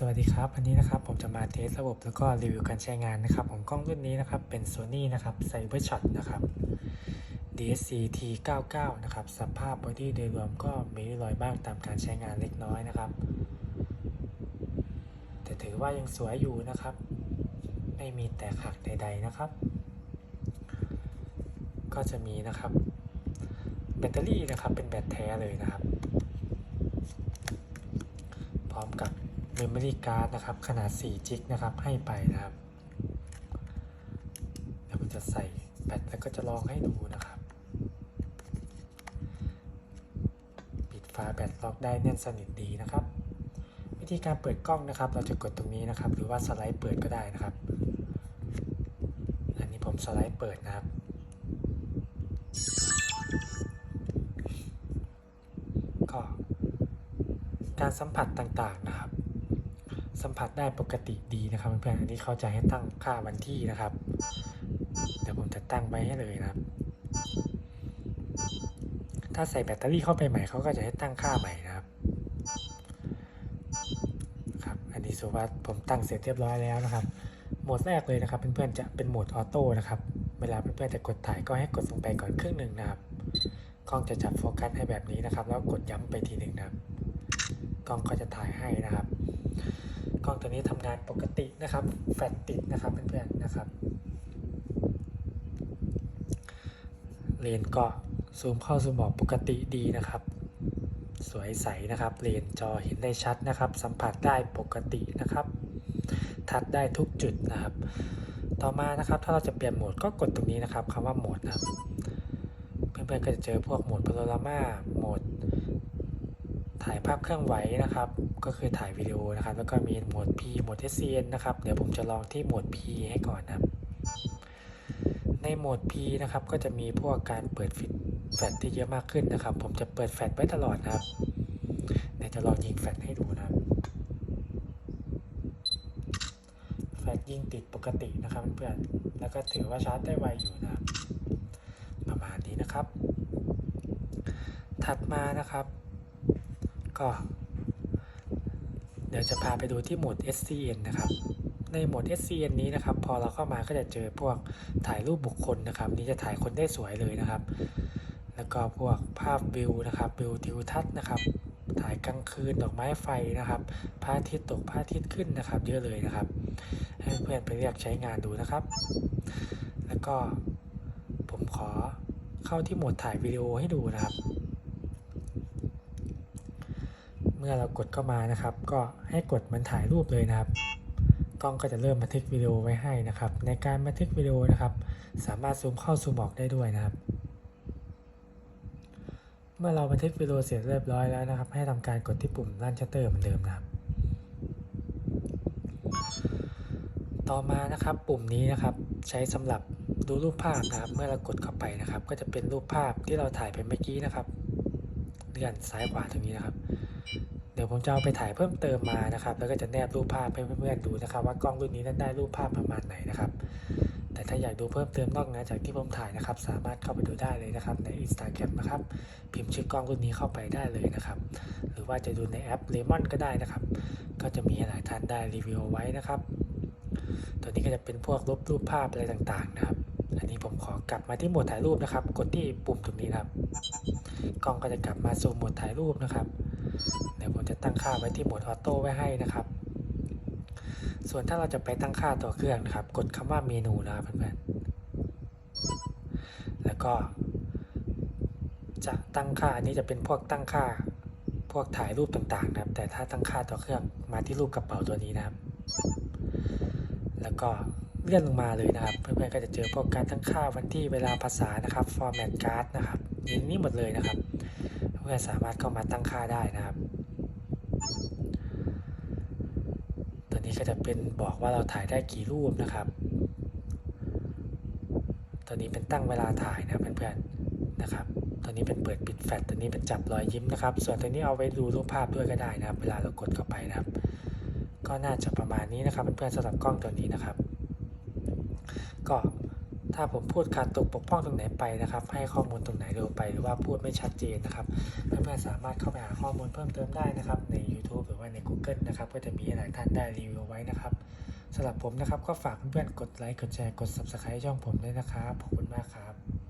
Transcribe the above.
สวัสดีครับวันนี้นะครับผมจะมาเทสระบบแล้วก็รีวิวการใช้งานนะครับของกล้องรุ่นนี้นะครับเป็น Sony นะครับ CyberShot นะครับ DSC T99 นะครับสภาพบอดี้โดยรวมก็มีรอยบ้างตามการใช้งานเล็กน้อยนะครับ แต่ถือว่ายังสวยอยู่นะครับ ไม่มีแตกหักใด ๆนะครับ ก็จะมีนะครับ แบตเตอรี่นะครับเป็นแบตแท้เลยนะครับ พร้อมกับ Memory Card นะครับ ขนาด4จิกนะครับ ให้ไปนะครับเดี๋ยวผมจะใส่แบตแล้วก็จะลองให้ดูนะครับ ปิดฝาแบตล็อกได้แน่นสนิทดีนะครับ วิธีการเปิดกล้องนะครับ เราจะกดตรงนี้นะครับ หรือว่าสไลด์เปิดก็ได้นะครับ อันนี้ผมสไลด์เปิดนะครับก็การสัมผัสต่างๆนะครับ สัมผัสได้ปกติดีนะครับเพื่อนๆอันนี้เขาจะให้ตั้งค่าวันที่นะครับ เดี๋ยวผมจะตั้งไว้ให้เลยนะครับ ถ้าใส่แบตเตอรี่เข้าไปใหม่เขาก็จะให้ตั้งค่าใหม่นะครับครับอันนี้สุวัสดผมตั้งเสร็จเรียบร้อยแล้วนะครับ โหมดแรกเลยนะครับเพื่อนๆจะเป็นโหมดออโต้นะครับเวลาเพื่อนๆจะกดถ่ายก็ให้กดลงไปก่อนครึ่งหนึ่งนะครับกล้องจะจับโฟกัสให้แบบนี้นะครับ แล้วกดย้ำไปทีหนึ่งนะครับกล้องก็จะถ่ายให้นะครับ กล้องตัวนี้ทำงานปกตินะครับ แฟลชติดนะครับเพื่อนๆนะครับ เลนก็ซูมเข้าซูมออกปกติดีนะครับ สวยใสนะครับ เลนจอเห็นได้ชัดนะครับ สัมผัสได้ปกตินะครับ ทัดได้ทุกจุดนะครับ ต่อมานะครับ ถ้าเราจะเปลี่ยนโหมดก็กดตรงนี้นะครับคำว่าโหมดนะครับ เพื่อนๆก็จะเจอพวกโหมดพาโนรามาโหมด ถ่ายภาพเครื่องไหวนะครับ ก็คือถ่ายวิดีโอนะครับ แล้วก็มีโหมด P โหมด SCN นะครับ เดี๋ยวผมจะลองที่โหมด P ให้ก่อนนะครับ ในโหมด P นะครับ ก็จะมีพวกการเปิดฟิตแฟลชที่เยอะมากขึ้นนะครับ ผมจะเปิดแฟลชไว้ตลอดนะครับเดี๋ยวจะลองยิงแฟลชให้ดูนะครับ แฟลชยิงติดปกตินะครับเพื่อนๆ แล้วก็ถือว่าชาร์จได้ไวอยู่นะครับ ประมาณนี้นะครับ ถัดมานะครับ ก็ เดี๋ยวจะพาไปดูที่โหมด SCN นะครับ ในโหมด SCN นี้นะครับ พอเราเข้ามาก็จะเจอพวกถ่ายรูปบุคคลนะครับ นี่จะถ่ายคนได้สวยเลยนะครับ แล้วก็พวกภาพวิวนะครับวิวทิวทัศน์นะครับ ถ่ายกลางคืนดอกไม้ไฟนะครับพระอาทิตย์ตกพระอาทิตย์ขึ้นนะครับ เยอะเลยนะครับ ให้เพื่อนไปเรียกใช้งานดูนะครับ แล้วก็ผมขอเข้าที่โหมดถ่ายวิดีโอให้ดูนะครับ เมื่อเรากดเข้ามานะครับ ก็ให้กดมันถ่ายรูปเลยนะครับกล้องก็จะเริ่มบันทึกวิดีโอไว้ให้นะครับ ในการบันทึกวิดีโอนะครับ สามารถซูมเข้าซูมออกได้ด้วยนะครับ เมื่อเราบันทึกวิดีโอเสร็จเรียบร้อยแล้วนะครับ ให้ทำการกดที่ปุ่มลั่นชัตเตอร์เหมือนเดิมนะครับ ต่อมานะครับปุ่มนี้นะครับใช้สำหรับดูรูปภาพนะครับ เมื่อเรากดเข้าไปนะครับ ก็จะเป็นรูปภาพที่เราถ่ายไปเมื่อกี้นะครับ เลื่อนซ้ายขวาตรงนี้นะครับ เดี๋ยวผมจะเอาไปถ่ายเพิ่มเติมมานะครับ แล้วก็จะแนบรูปภาพให้เพื่อนๆดูนะครับ ว่ากล้องรุ่นนี้นั้นได้รูปภาพประมาณไหนนะครับ แต่ถ้าอยากดูเพิ่มเติมนอกเหนือจากที่ผมถ่ายนะครับ สามารถเข้าไปดูได้เลยนะครับ ใน Instagram นะครับ พิมพ์ชื่อกล้องรุ่นนี้เข้าไปได้เลยนะครับ หรือว่าจะดูในแอป Lemon ก็ได้นะครับ ก็จะมีหลายท่านได้รีวิวไว้นะครับ ตัวนี้ก็จะเป็นพวกลบรูปภาพอะไรต่างๆนะครับ กลับมาที่โหมดถ่ายรูปนะครับ กดที่ปุ่มตรงนี้นะครับ กล้องก็จะกลับมาสู่โหมดถ่ายรูปนะครับ เดี๋ยวผมจะตั้งค่าไว้ที่โหมดออโต้ไว้ให้นะครับ ส่วนถ้าเราจะไปตั้งค่าตัวเครื่องนะครับ กดคำว่าเมนูนะครับเพื่อนๆ แล้วก็ จะตั้งค่าอันนี้จะเป็นพวกตั้งค่าพวกถ่ายรูปต่างๆนะครับ แต่ถ้าตั้งค่าตัวเครื่องมาที่รูปกระเป๋าตัวนี้นะครับ แล้วก็ เลื่อนลงมาเลยนะครับ เพื่อนๆก็จะเจอพวกการตั้งค่าวันที่เวลาภาษานะครับ format card นะครับนี่นี่หมดเลยนะครับ เพื่อนสามารถเข้ามาตั้งค่าได้นะครับ ตัวนี้ก็จะเป็นบอกว่าเราถ่ายได้กี่รูปนะครับตัวนี้เป็นตั้งเวลาถ่ายนะเพื่อนๆนะครับตัวนี้เป็นเปิดปิดแฟลชตัวนี้เป็นจับรอยยิ้มนะครับ ส่วนตัวนี้เอาไว้ดูรูปภาพด้วยก็ได้นะครับ เวลาเรากดเข้าไปนะครับ ก็น่าจะประมาณนี้นะครับเพื่อนๆสำหรับกล้องตัวนี้นะครับ ก็ถ้าผมพูดขาดตกปกป้องตรงไหนไปนะครับ ให้ข้อมูลตรงไหนเร็วไปหรือว่าพูดไม่ชัดเจนนะครับเพื่อนๆสามารถเข้าไปหาข้อมูลเพิ่มเติมได้นะครับ ใน YouTube หรือว่าใน Google นะครับ ก็จะมีให้หลายท่านได้รีวิวไว้นะครับสำหรับผมนะครับ ก็ฝากเพื่อนๆกดไลค์กดแชร์กด Subscribe ช่องผมด้วยนะครับขอบคุณมากครับ